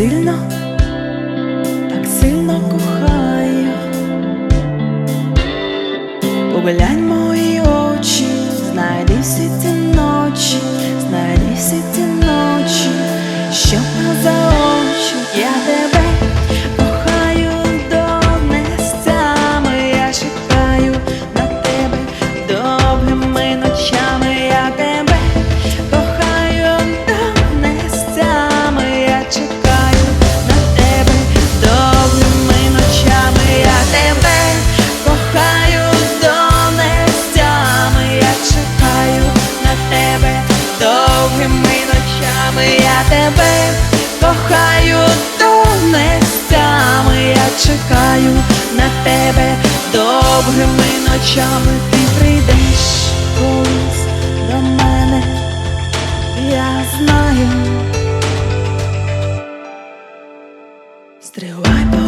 сильно, так сильно кохає, погляньмо. чекаю на тебе довгими ночами ти прийдеш колись до мене, я знаю, стривай.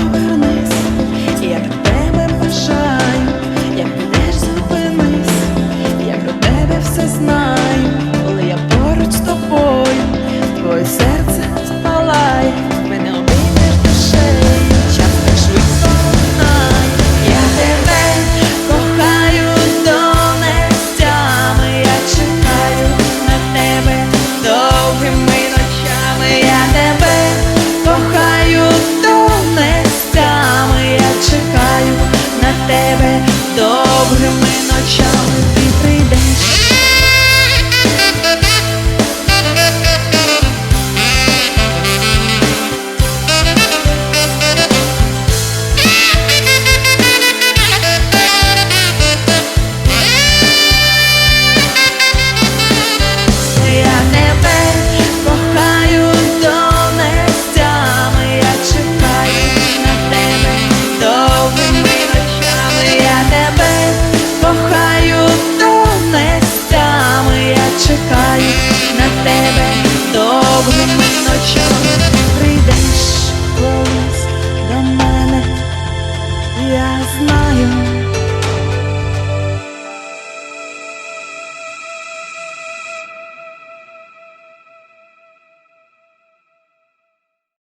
smile